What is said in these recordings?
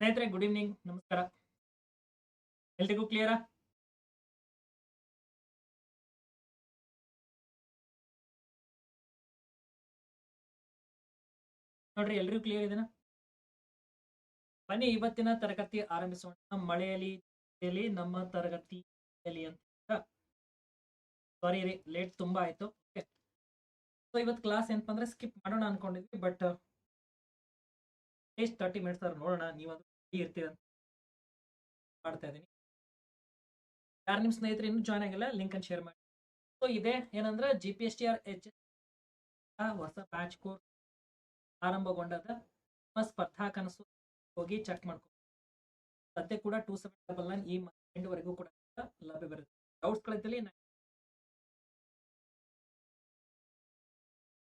ಸ್ನೇಹಿತರೆ good evening ನಮಸ್ಕಾರ. ಎಲ್ರಿಗೂ ಕ್ಲಿಯರಾ ನೋಡ್ರಿ, ಎಲ್ರಿಗೂ ಕ್ಲಿಯರ್ ಇದೆನಾ? ಬನ್ನಿ, ಇವತ್ತಿನ ತರಗತಿ ಆರಂಭಿಸೋಣ. ಮಳೆಯಲ್ಲಿ ನಮ್ಮ ತರಗತಿಯಲ್ಲಿ ಅಂತ ಸಾರಿ ರೀ ಲೇಟ್ ತುಂಬಾ ಆಯ್ತು. ಸೊ ಇವತ್ತು ಕ್ಲಾಸ್ ಏನಪ್ಪ ಅಂದ್ರೆ ಸ್ಕಿಪ್ ಮಾಡೋಣ ಅನ್ಕೊಂಡಿದ್ವಿ ಬಟ್ ಎಷ್ಟು ತರ್ಟಿ ಮಿನಿಟ್ಸ್ ನೋಡೋಣ, ನೀವಂದ್ರೆ ಅಂತ ಮಾಡ್ತಾ ಇದ್ದೀನಿ. ಯಾರು ನಿಮ್ಮ ಸ್ನೇಹಿತರು ಇನ್ನೂ ಜಾಯ್ನ್ ಆಗಿಲ್ಲ ಲಿಂಕ್ ಅನ್ನು ಶೇರ್ ಮಾಡಿ. ಸೊ ಇದೆ ಏನಂದ್ರೆ G P S T R H ಹೊಸ ಬ್ಯಾಚ್ ಕೋರ್ಸ್ ಆರಂಭಗೊಂಡದ ನಿಮ್ಮ ಸ್ಪರ್ಧಾ ಕನಸು ಹೋಗಿ ಚೆಕ್ ಮಾಡ್ಕೊ ಸದ್ಯ ಕೂಡ ಟೂ ಸೆವೆನ್ ಡಬಲ್ ನೈನ್ ಈ ಎಂಡ್ವರೆಗೂ ಕೂಡ ಲಭ್ಯ ಬರುತ್ತೆ. ಡೌಟ್ಸ್ಗಳಿದ್ದಲ್ಲಿ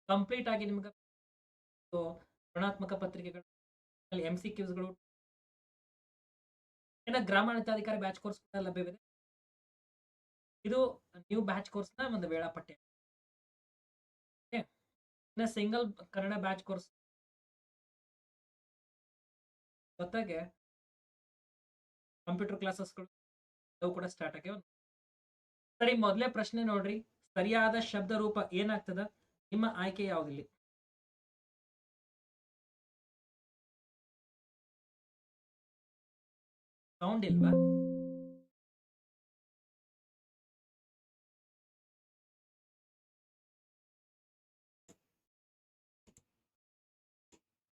ಕಂಪ್ಲೀಟ್ ಆಗಿ ನಿಮ್ಗೆ ಋಣಾತ್ಮಕ ಪತ್ರಿಕೆಗಳು ಎಂ ಸಿ ಕ್ಯೂಸ್ಗಳು ಇನ್ನ ಗ್ರಾಮಾಡಳಿತಾಧಿಕಾರಿ ಬ್ಯಾಚ್ ಕೋರ್ಸ್ ಕೂಡ ಲಭ್ಯವಿದೆ. ಇದು ನ್ಯೂ ಬ್ಯಾಚ್ ಕೋರ್ಸ್ನ ಒಂದು ವೇಳಾಪಟ್ಟಿ. ಇನ್ನ ಸಿಂಗಲ್ ಕನ್ನಡ ಬ್ಯಾಚ್ ಕೋರ್ಸ್ ಜೊತೆಗೆ ಕಂಪ್ಯೂಟರ್ ಕ್ಲಾಸಸ್ಗಳು ಅವು ಕೂಡ ಸ್ಟಾರ್ಟ್ ಆಗ್ಯಾವ ಸರಿ, ಮೊದಲೇ ಪ್ರಶ್ನೆ ನೋಡ್ರಿ. ಸರಿಯಾದ ಶಬ್ದ ರೂಪ ಏನಾಗ್ತದ? ನಿಮ್ಮ ಆಯ್ಕೆ ಯಾವ್ದಿಲ್ಲಿ? ಸೌಂಡ್ ಇಲ್ವಾ?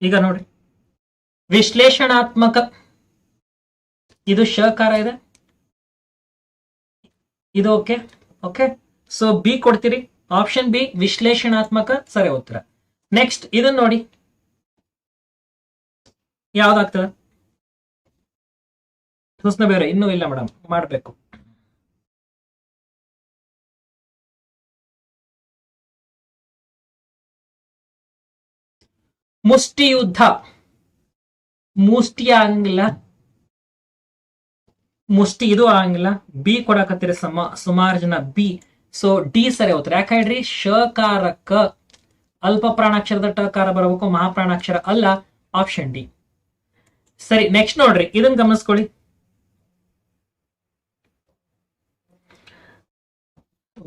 ಈಗ ನೋಡಿ. ವಿಶ್ಲೇಷಣಾತ್ಮಕ. ಇದು ಶಕಾರ ಇದೆ. ಇದು ಓಕೆ ಓಕೆ. ಸೊ ಬಿ ಕೊಡ್ತೀರಿ. ಆಪ್ಷನ್ ಬಿ ವಿಶ್ಲೇಷಣಾತ್ಮಕ ಸರಿ ಉತ್ತರ. ನೆಕ್ಸ್ಟ್ ಇದನ್ನ ನೋಡಿ. ಯಾವ್ದಾಗ್ತದ? ಹುಸ್ನ ಬೇರೆ, ಇನ್ನೂ ಇಲ್ಲ ಮೇಡಮ್ ಮಾಡಬೇಕು. ಮುಷ್ಟಿಯುದ್ಧ. ಮುಷ್ಟಿ ಆಗಂಗಿಲ್ಲ ಮುಷ್ಟಿ ಇದು ಆಗಂಗಿಲ್ಲ ಬಿ ಕೊಡಕತ್ತೀರಿ ಸಮ, ಸುಮಾರು ಜನ ಬಿ ಸೊ ಡಿ ಸರಿ ಹೋಗ್ತಾರೆ ಯಾಕೆ ಹೇಳ್ರಿ ಶಕಾರಕ್ಕ ಅಲ್ಪ ಪ್ರಾಣಾಕ್ಷರದ ಟಕಾರ ಬರಬೇಕು, ಮಹಾಪ್ರಾಣಾಕ್ಷರ ಅಲ್ಲ ಆಪ್ಷನ್ ಡಿ ಸರಿ ನೆಕ್ಸ್ಟ್ ನೋಡ್ರಿ. ಇದನ್ನ ಗಮನಿಸ್ಕೊಳ್ಳಿ.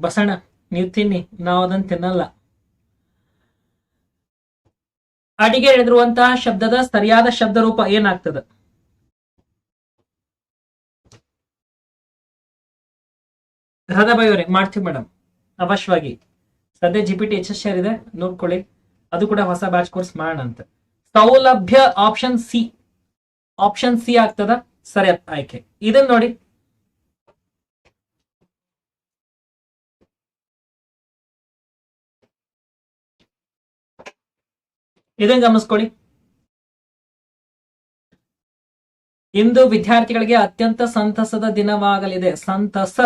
ಬಸಣ್ಣ, ನೀವು ತಿನ್ನಿ, ನಾವು ಅದನ್ನ ತಿನ್ನಲ್ಲ. ಅಡಿಗೆ ಎಳೆದಿರುವಂತಹ ಶಬ್ದದ ಸರಿಯಾದ ಶಬ್ದ ರೂಪ ಏನಾಗ್ತದ? ರಾಧಾಬಾಯಿ ಮಾಡ್ತೀವಿ ಮೇಡಮ್. ಅವಶ್ಯವಾಗಿ ಸದ್ಯ G P T H S R ಇದೆ, ನೋಡ್ಕೊಳ್ಳಿ. ಅದು ಕೂಡ ಹೊಸ ಬ್ಯಾಚ್ ಕೋರ್ಸ್ ಮಾಡೋಣ ಅಂತ. ಸೌಲಭ್ಯ ಆಪ್ಷನ್ ಸಿ ಆಪ್ಷನ್ ಸಿ ಆಗ್ತದ? ಸರಿ ಆಯ್ಕೆ ಇದನ್ನ ನೋಡಿ. ಇದನ್ನ ಗಮನಿಸ್ಕೊಳ್ಳಿ. ಇಂದು ವಿದ್ಯಾರ್ಥಿಗಳಿಗೆ ಅತ್ಯಂತ ಸಂತಸದ ದಿನವಾಗಲಿದೆ. ಸಂತಸ,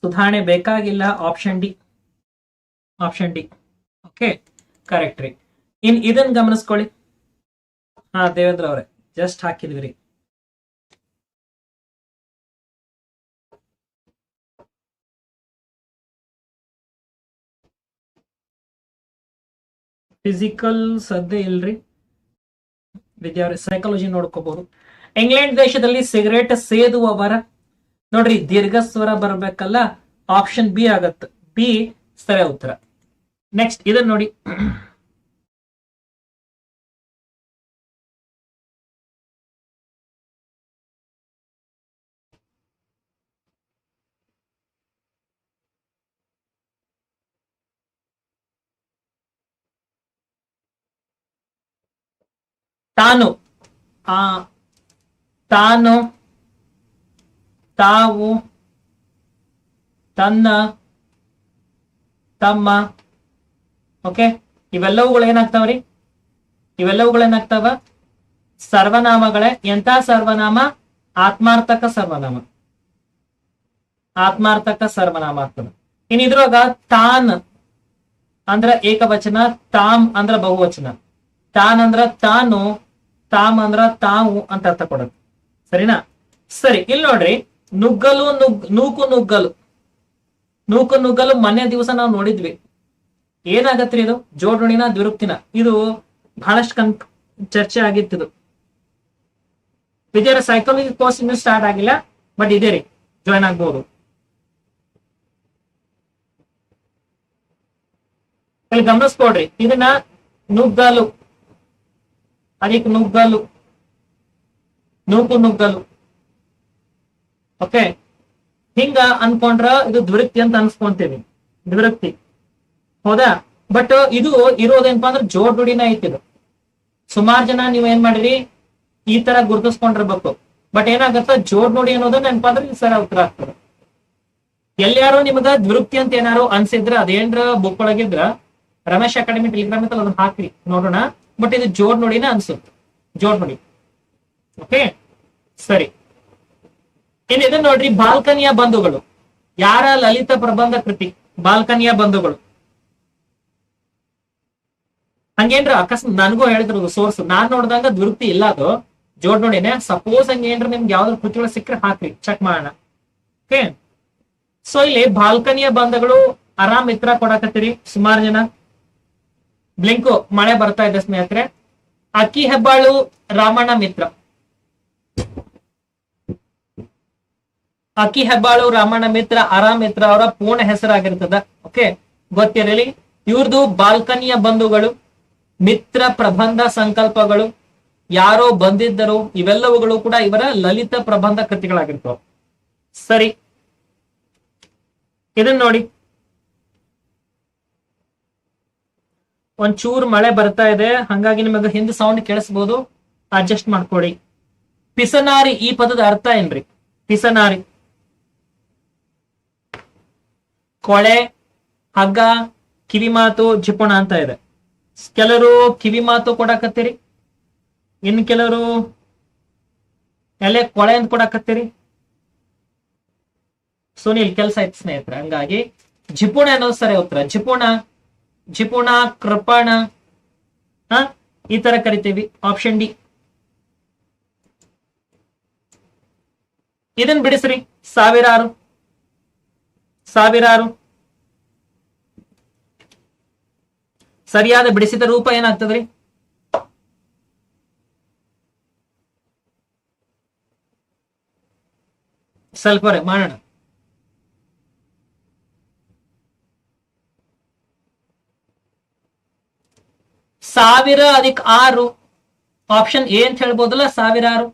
ಸುಧಾರಣೆ ಬೇಕಾಗಿಲ್ಲ. Option D option D okay correct ರೀ. ಇನ್ ಇದನ್ನ ಗಮನಿಸ್ಕೊಳ್ಳಿ. ಹಾ ದೇವೇಂದ್ರ ಅವರೇ ಜಸ್ಟ್ ಹಾಕಿದ್ವಿ ರೀ. ಫಿಸಿಕಲ್ ಸದ್ಯ ಇಲ್ರಿ. ವಿದ್ಯಾರ್ಥಿ ಸೈಕಾಲಜಿ ನೋಡ್ಕೋಬಹುದು ಇಂಗ್ಲೆಂಡ್ ದೇಶದಲ್ಲಿ ಸಿಗರೇಟ್ ಸೇದುವವರ, ನೋಡ್ರಿ, ದೀರ್ಘ ಸ್ವರ ಬರ್ಬೇಕಲ್ಲ ಆಪ್ಷನ್ ಬಿ ಆಗತ್ತ. ಬಿ ಸರಿ ಉತ್ತರ. ನೆಕ್ಸ್ಟ್ ಇದನ್ನ ನೋಡಿ. ತಾನು. ಆ, ತಾನು, ತಾವು, ತನ್ನ, ತಮ್ಮ, ಓಕೆ? ಇವೆಲ್ಲವುಗಳು ಏನಾಗ್ತಾವ್ರಿ ಇವೆಲ್ಲವುಗಳು ಏನಾಗ್ತಾವ ಸರ್ವನಾಮಗಳೇ ಎಂತ ಸರ್ವನಾಮ? ಆತ್ಮಾರ್ಥಕ ಸರ್ವನಾಮ. ಆತ್ಮಾರ್ಥಕ ಸರ್ವನಾಮ ಆಗ್ತದೆ. ಇನ್ ಇದ್ರೊಳಗ ತಾನ್ ಅಂದ್ರ ಏಕವಚನ, ತಾಮ್ ಅಂದ್ರ ಬಹುವಚನ. ತಾನ್ ಅಂದ್ರ ತಾನು ತಾಮ್ ಅಂದ್ರ ತಾವು ಅಂತ ಅರ್ಥ ಕೊಡುತ್ತೆ. ಸರಿನಾ? ಸರಿ ಇಲ್ಲಿ ನೋಡ್ರಿ, ನುಗ್ಗಲು ನುಗ್, ನೂಕು ನುಗ್ಗಲು. ನೂಕು ನುಗ್ಗಲು ಮೊನ್ನೆ ದಿವಸ ನಾವು ನೋಡಿದ್ವಿ. ಏನಾಗತ್ರಿ ಇದು? ಜೋಡಣಿನ ದ್ವಿರುಕ್ತಿನ. ಇದು ಬಹಳಷ್ಟು ಕನ್, ಚರ್ಚೆ ಆಗಿತ್ತು ವಿದ್ಯಾರ ಸೈಕಾಲಜಿ ಕೋರ್ಸ್ ಇನ್ನೂ ಸ್ಟಾರ್ಟ್ ಆಗಿಲ್ಲ ಬಟ್ ಇದೇ ರೀ ಜಾಯ್ನ್ ಇಲ್ಲಿ ಗಮನಿಸ್ಕೊಡ್ರಿ ಇದನ್ನ ನುಗ್ಗಲು. ಅದಕ್ಕೆ ನುಗ್ಗಲು ನೂಕು ನುಗ್ಗಲು ಓಕೆ ಹಿಂಗ ಅನ್ಕೊಂಡ್ರ ಇದು ದ್ವಿರುಕ್ತಿ ಅಂತ ಅನ್ಸ್ಕೊಂತೀವಿ. ದ್ವಿರುಕ್ತಿ. ಹೌದಾ? ಬಟ್ ಇದು ಇರೋದೇನಪ್ಪಾ ಅಂದ್ರೆ ಜೋಡ್ ನುಡಿನ ಐತಿ ಇದು. ಸುಮಾರು ಜನ ನೀವ್ ಏನ್ ಮಾಡಿರಿ? ಈ ತರ ಗುರುತಿಸ್ಕೊಂಡಿರ್ಬೇಕು. ಬಟ್ ಏನಾಗತ್ತ? ಜೋಡ್ ನುಡಿ ಅನ್ನೋದು ನೆನಪಾ ಅಂದ್ರೆ ಈ ಸರ ಉತ್ತರ ಆಗ್ತದೆ. ಎಲ್ಯಾರು ನಿಮಗ ದ್ವಿರುಕ್ತಿ ಅಂತ ಏನಾರು ಅನ್ಸಿದ್ರ, ಅದೇನ್ರ ಬುಕ್ ಒಳಗಿದ್ರ, ರಮೇಶ್ ಅಕಾಡೆಮಿ ಟೆಲಿಗ್ರಾಮ್ ಅದನ್ನ ಹಾಕ್ರಿ, ನೋಡೋಣ. ಬಟ್ ಇದು ಜೋಡ್ ನೋಡಿನ ಅನ್ಸುತ್ತೆ. ಜೋಡ್ ನುಡಿ. ಓಕೆ ಸರಿ. ಇದನ್ನ ನೋಡ್ರಿ, ಬಾಲ್ಕನಿಯ ಬಂಧುಗಳು. ಯಾರ ಲಲಿತ ಪ್ರಬಂಧ ಕೃತಿ? ಬಾಲ್ಕನಿಯ ಬಂಧುಗಳು. ಹಂಗೇನ್ರ, ಅಕಸ್ಮಾತ್ ನನಗೂ ಹೇಳಿದ್ರು ಸೋರ್ಸ್. ನಾನ್ ನೋಡ್ದಂಗ ದುರುಕ್ತಿ ಇಲ್ಲ ಅದು. ಜೋಡ್ ನೋಡಿನೇ ಸಪೋಸ್ ಹಂಗೇನ್ರ ನಿಮ್ಗೆ ಯಾವ್ದಾದ್ರು ಕೃತಿಗಳು ಸಿಕ್ಕರೆ ಹಾಕ್ರಿ ಚೆಕ್ ಮಾಡೋಣ. ಓಕೆ ಸೊ ಇಲ್ಲಿ ಬಾಲ್ಕನಿಯ ಬಂಧಗಳು ಆರಾಮ್ ಇತ್ರ ಕೊಡಕತ್ತೀರಿ ಸುಮಾರು ಜನ. ಬ್ಲಿಂಕು ಮಳೆ ಬರ್ತಾ ಇದೆ ಸ್ನೇಹಿತರೆ. ಅಕ್ಕಿ ಹೆಬ್ಬಾಳು ರಾಮಣ್ಣ ಮಿತ್ರ. ಅಕ್ಕಿ ಹೆಬ್ಬಾಳು ರಾಮಣ್ಣ ಮಿತ್ರ ಆರಾಮ್ ಮಿತ್ರ ಅವರ ಪೂರ್ಣ ಹೆಸರಾಗಿರ್ತದ. ಓಕೆ ಗೊತ್ತಿರಲಿ? ಇವ್ರದ್ದು ಬಾಲ್ಕನಿಯ ಬಂಧುಗಳು, ಮಿತ್ರ ಪ್ರಬಂಧ ಸಂಕಲ್ಪಗಳು, ಯಾರೋ ಬಂದಿದ್ದರು ಇವೆಲ್ಲವುಗಳು ಕೂಡ ಇವರ ಲಲಿತ ಪ್ರಬಂಧ ಕೃತಿಗಳಾಗಿರ್ತವೆ. ಸರಿ. ಇದನ್ನ ನೋಡಿ. ಒಂಚೂರು ಮಳೆ ಬರ್ತಾ ಇದೆ. ಹಂಗಾಗಿ ನಿಮಗೆ ಹಿಂದ್ ಸೌಂಡ್ ಕೇಳಿಸ್ಬೋದು. ಅಡ್ಜಸ್ಟ್ ಮಾಡ್ಕೊಳ್ಳಿ. ಪಿಸನಾರಿ ಈ ಪದದ ಅರ್ಥ ಏನ್ರಿ? ಪಿಸನಾರಿ. ಕೊಳೆ, ಹಗ್ಗ, ಕಿವಿಮಾತು, ಜಿಪುಣ ಅಂತ ಇದೆ. ಕೆಲವರು ಕಿವಿಮಾತು ಕೊಡಕತ್ತೀರಿ. ಇನ್ ಕೆಲವರು ಎಲೆ, ಕೊಳೆ ಅಂತ ಕೊಡಕತ್ತೀರಿ. ಸುನಿಲ್, ಕೆಲಸ ಆಯ್ತು ಸ್ನೇಹಿತರೆ. ಹಂಗಾಗಿ ಜಿಪುಣ ಅನ್ನೋದು ಸರಿ ಉತ್ತರ. ಜಿಪುಣ ಜಿಪುಣ, ಕೃಪಣ, ಹ? ಈ ತರ ಕರಿತೀವಿ. ಆಪ್ಷನ್ ಡಿ ಇದನ್ ಬಿಡಿಸ್ರಿ. ಸಾವಿರಾರು. ಸಾವಿರಾರು. ಸರಿಯಾದ ಬಿಡಿಸಿದ ರೂಪ ಏನಾಗ್ತದ್ರಿ? ಸ್ವಲ್ಪ ಮಾಡೋಣ. ಸಾವಿರ ಅದಕ್ ಆರು ಆಪ್ಷನ್ ಎ ಅಂತ ಹೇಳ್ಬೋದಲ್ಲ ಸಾವಿರಾರು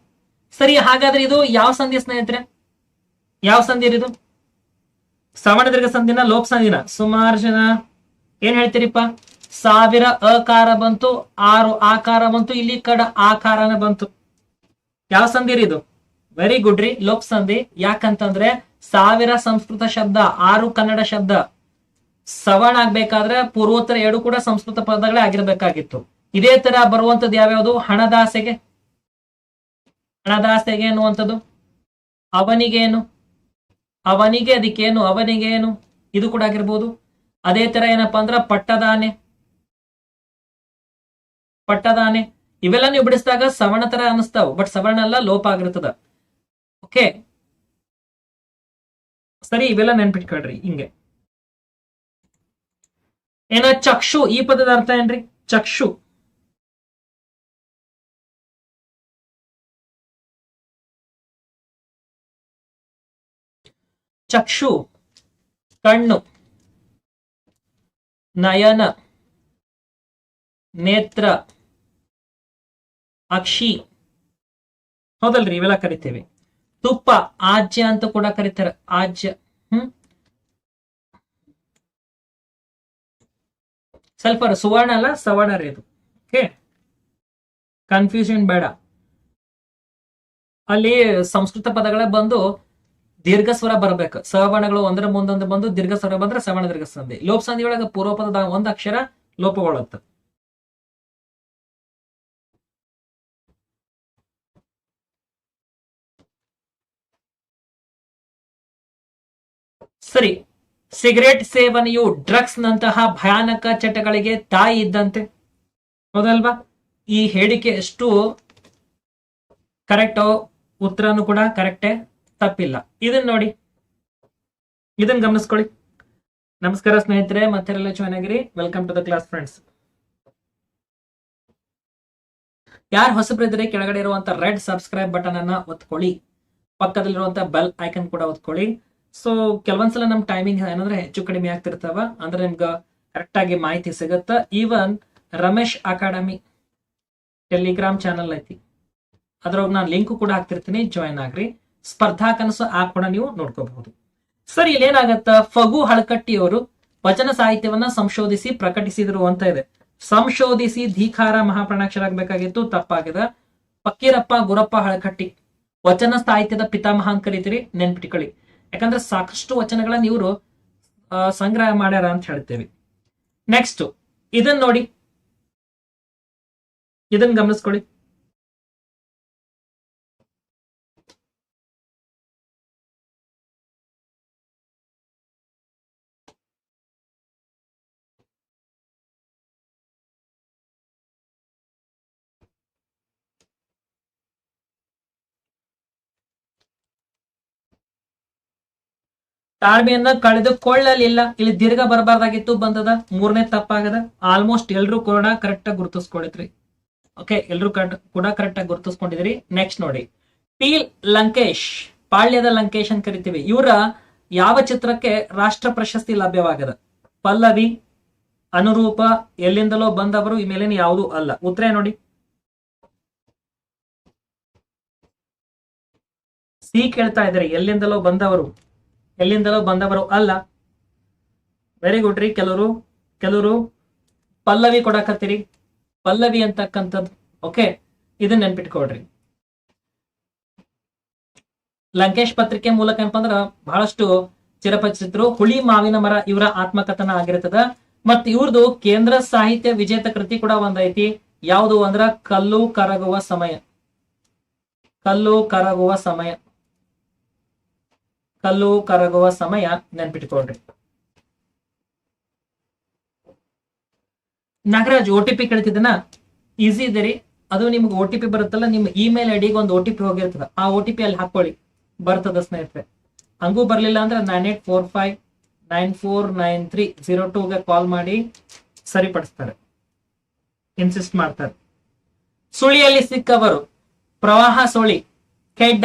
ಸರಿ, ಹಾಗಾದ್ರೆ ಇದು ಯಾವ ಸಂಧಿ ಸ್ನೇಹಿತರೆ? ಯಾವ ಸಂಧಿ ಇದು? ಸವರ್ಣ ದೀರ್ಘ ಸಂಧಿನ, ಲೋಪ ಸಂಧಿನ. ಸುಮಾರು ಜನ ಏನ್ ಹೇಳ್ತೀರಿಪ್ಪ? ಸಾವಿರ ಅಕಾರ ಬಂತು, ಆರು ಆಕಾರ ಬಂತು, ಇಲ್ಲಿ ಕಡ ಆಕಾರನ ಬಂತು. ಯಾವ ಸಂಧಿ ಇದು? ವೆರಿ ಗುಡ್ ರೀ, ಲೋಪ್ ಸಂಧಿ. ಯಾಕಂತಂದ್ರೆ ಸಾವಿರ ಸಂಸ್ಕೃತ ಶಬ್ದ, ಆರು ಕನ್ನಡ ಶಬ್ದ. ಸವರ್ಣ ಆಗ್ಬೇಕಾದ್ರೆ ಪೂರ್ವೋತ್ತರ ಎರಡು ಕೂಡ ಸಂಸ್ಕೃತ ಪದಗಳೇ ಆಗಿರ್ಬೇಕಾಗಿತ್ತು. ಇದೇ ತರ ಬರುವಂತದ್ದು ಯಾವ್ಯಾವುದು? ಹಣದಾಸೆಗೆ. ಹಣದಾಸೆಗೆ ಅನ್ನುವಂಥದ್ದು ಅವನಿಗೇನು? ಅವನಿಗೆ ಅದಕ್ಕೇನು? ಅವನಿಗೇನು? ಇದು ಕೂಡ ಆಗಿರ್ಬೋದು. ಅದೇ ತರ ಏನಪ್ಪಾ ಅಂದ್ರ ಪಟ್ಟದಾನೆ. ಪಟ್ಟದಾನೆ. ಇವೆಲ್ಲ ನೀವು ಬಿಡಿಸಿದಾಗ ಸವರ್ಣ ತರ ಅನಿಸ್ತಾವ ಬಟ್ ಸವರ್ಣ ಎಲ್ಲ ಲೋಪ ಆಗಿರ್ತದ. ಓಕೆ ಸರಿ, ಇವೆಲ್ಲ ನೆನ್ಪಿಟ್ಕೊಳ್ರಿ, ಹಿಂಗೆ. ಏನ ಚಕ್ಷು, ಈ ಪದದ ಅರ್ಥ ಏನ್ರಿ? ಚಕ್ಷು. ಚಕ್ಷು, ಕಣ್ಣು, ನಯನ, ನೇತ್ರ, ಅಕ್ಷಿ. ಹೌದಲ್ರಿ, ಇವೆಲ್ಲ ಕರಿತೇವೆ. ತುಪ್ಪ, ಆಜ್ಯ ಅಂತ ಕೂಡ ಕರಿತಾರೆ. ಆಜ್ಯ, ಹ್ಮ್? ಸ್ವಲ್ಪ ಸುವರ್ಣ ಅಲ್ಲ, ಸವರ್ಣ ರೀ ಇದು ಓಕೆ ಕನ್ಫ್ಯೂಷನ್ ಬೇಡ. ಅಲ್ಲಿ ಸಂಸ್ಕೃತ ಪದಗಳೇ ಬಂದು ದೀರ್ಘ ಸ್ವರ ಬರಬೇಕು. ಸವರ್ಣಗಳು ಒಂದರ ಮುಂದೊಂದು ಬಂದು ದೀರ್ಘ ಸ್ವರ ಬಂದ್ರೆ ಸವರ್ಣ ದೀರ್ಘ ಸಂಧಿ ಲೋಪ ಸಂಧಿ ಒಳಗೆ ಪೂರ್ವ ಪದದ ಒಂದ್ ಅಕ್ಷರ ಲೋಪಗೊಳ್ಳುತ್ತೆ. ಸರಿ. ಸಿಗರೇಟ್ ಸೇವನೆಯು ಡ್ರಗ್ಸ್ ನಂತಹ ಭಯಾನಕ ಚಟಗಳಿಗೆ ತಾಯಿ ಇದ್ದಂತೆ. ಹೌದಲ್ವಾ? ಈ ಹೇಳಿಕೆ ಎಷ್ಟು ಕರೆಕ್ಟ್ ಉತ್ತರನು ಕೂಡ ಕರೆಕ್ಟೇ ತಪ್ಪಿಲ್ಲ. ಇದನ್ನ ನೋಡಿ. ಇದನ್ನ ಗಮನಿಸ್ಕೊಳ್ಳಿ. ನಮಸ್ಕಾರ ಸ್ನೇಹಿತರೆ ಮತ್ತೆಲ್ಲ ಚೆನ್ನಾಗಿರಿ welcome to the class friends ಯಾರು ಹೊಸಬ್ರಿದ್ರೆ ಕೆಳಗಡೆ ಇರುವಂತ ರೆಡ್ ಸಬ್ಸ್ಕ್ರೈಬ್ ಬಟನ್ ಅನ್ನ ಒತ್ಕೊಳ್ಳಿ. ಪಕ್ಕದಲ್ಲಿರುವಂತ ಬೆಲ್ ಐಕನ್ ಕೂಡ ಒತ್ಕೊಳ್ಳಿ. ಸೊ ಕೆಲವೊಂದ್ಸಲ ನಮ್ ಟೈಮಿಂಗ್ ಏನಂದ್ರೆ ಹೆಚ್ಚು ಕಡಿಮೆ ಆಗ್ತಿರ್ತಾವ. ಅಂದ್ರೆ ನಿಮ್ಗೆ ಕರೆಕ್ಟ್ ಆಗಿ ಮಾಹಿತಿ ಸಿಗುತ್ತ. Even Ramesh academy Telegram channel ಐತಿ. ಅದ್ರೊಳಗೆ ನಾನು ಲಿಂಕ್ ಕೂಡ ಹಾಕ್ತಿರ್ತೀನಿ. ಜಾಯಿನ್ ಆಗ್ರಿ. ಸ್ಪರ್ಧಾ ಕನಸು ಆಪ್ ಕೂಡ ನೀವು ನೋಡ್ಕೋಬಹುದು. ಸರ್, ಇಲ್ಲೇನಾಗತ್ತ? ಫಗು ಹಳಕಟ್ಟಿಯವರು ವಚನ ಸಾಹಿತ್ಯವನ್ನ ಸಂಶೋಧಿಸಿ ಪ್ರಕಟಿಸಿದ್ರು ಅಂತ ಇದೆ. ಸಂಶೋಧಿಸಿ ಧೀಕಾರ ಮಹಾಪ್ರಣಾಕ್ಷರ ಆಗ್ಬೇಕಾಗಿತ್ತು ತಪ್ಪಾಗಿದೆ. ಫಕ್ಕೀರಪ್ಪ ಗುರಪ್ಪ ಹಳಕಟ್ಟಿ ವಚನ ಸಾಹಿತ್ಯದ ಪಿತಾಮಹ ಅಂತ ಕರಿತೀರಿ. ನೆನ್ಪಿಟ್ಕೊಳ್ಳಿ. ಯಾಕಂದ್ರೆ ಸಾಕಷ್ಟು ವಚನಗಳನ್ನ ಇವರು ಸಂಗ್ರಹ ಮಾಡ್ಯಾರ ಅಂತ ಹೇಳ್ತೇವೆ. ನೆಕ್ಸ್ಟ್ ಇದನ್ನ ನೋಡಿ. ಇದನ್ನ ಗಮನಿಸ್ಕೊಳ್ಳಿ. ತಾಳ್ಮೆಯನ್ನ ಕಳೆದುಕೊಳ್ಳಲಿಲ್ಲ. ಇಲ್ಲಿ ದೀರ್ಘ ಬರಬಾರ್ದಾಗಿತ್ತು, ಬಂದದ ಮೂರನೇ ತಪ್ಪಾಗದ. ಆಲ್ಮೋಸ್ಟ್ ಎಲ್ರು ಕೂಡ ಕರೆಕ್ಟ್ ಆಗಿ ಗುರುತಿಸ್ಕೊಂಡಿದ್ರಿ. ಓಕೆ ಎಲ್ರು ಕೂಡ ಕರೆಕ್ಟ್ ಆಗಿ ಗುರುತಿಸ್ಕೊಂಡಿದ್ರಿ. ನೆಕ್ಸ್ಟ್ ನೋಡಿ. ಟಿ ಲಂಕೇಶ್, ಪಾಳ್ಯದ ಲಂಕೇಶ್ ಅಂತ ಕರಿತೀವಿ. ಇವರ ಯಾವ ಚಿತ್ರಕ್ಕೆ ರಾಷ್ಟ್ರ ಪ್ರಶಸ್ತಿ ಲಭ್ಯವಾಗದ? ಪಲ್ಲವಿ, ಅನುರೂಪ, ಎಲ್ಲಿಂದಲೋ ಬಂದವರು, ಈ ಮೇಲಿನ ಯಾವುದೂ ಅಲ್ಲ. ಉತ್ತರ ನೋಡಿ. ಸಿ ಕೇಳ್ತಾ ಇದ್ದಾರೆ, ಎಲ್ಲಿಂದಲೋ ಬಂದವರು. ಎಲ್ಲಿಂದಲೋ ಬಂದವರು ಅಲ್ಲ. ವೆರಿ ಗುಡ್ ರೀ ಕೆಲವರು. ಕೆಲವರು ಪಲ್ಲವಿ ಕೊಡಕತ್ತೀರಿ ಪಲ್ಲವಿ ಅಂತಕ್ಕಂಥದ್ದು. ಓಕೆ ಇದನ್ನ ನೆನ್ಪಿಟ್ಕೊಡ್ರಿ ಲಂಕೇಶ್ ಪತ್ರಿಕೆ ಮೂಲಕ ಏನಪ್ಪಂದ್ರ ಬಹಳಷ್ಟು ಚಿರಪರಿಚಿತರು ಹುಳಿ ಮಾವಿನ ಮರ ಇವರ ಆತ್ಮಕಥನ ಆಗಿರ್ತದ. ಮತ್ ಇವ್ರದ್ದು ಕೇಂದ್ರ ಸಾಹಿತ್ಯ ವಿಜೇತ ಕೃತಿ ಕೂಡ ಒಂದೈತಿ. ಯಾವುದು ಅಂದ್ರ ಕಲ್ಲು ಕರಗುವ ಸಮಯ. ಕಲ್ಲು ಕರಗುವ ಸಮಯ. ಕಲ್ಲು ಕರಗುವ ಸಮಯ ನೆನ್ಪಿಟ್ಕೊಂಡ್ರಿ. ನಾಗರಾಜ್ ಒ ಟಿ ಪಿ ಕೇಳ್ತಿದ್ದನ? ಈಸಿ ಇದೆ ರೀ. ಅದು ನಿಮ್ಗೆ ಒ ಟಿ ಪಿ ಬರುತ್ತಲ್ಲ ನಿಮ್ ಇಮೇಲ್ ಐಡಿಗೆ ಒಂದು ಒ ಟಿ ಪಿ ಹೋಗಿರ್ತದ. ಆ ಒ ಟಿ ಪಿ ಅಲ್ಲಿ ಹಾಕೊಳ್ಳಿ ಬರ್ತದ ಸ್ನೇಹಿತರೆ. ಹಂಗೂ ಬರ್ಲಿಲ್ಲ ಅಂದ್ರೆ nine eight four five nine four nine three zero ಟೂಗೆ call ಮಾಡಿ ಸರಿಪಡಿಸ್ತಾರೆ. ಇನ್ಸಿಸ್ಟ್ ಮಾಡ್ತಾರೆ. ಸುಳಿಯಲ್ಲಿ ಸಿಕ್ಕವರು, ಪ್ರವಾಹ ಸುಳಿ, ಕೆಡ್ಡ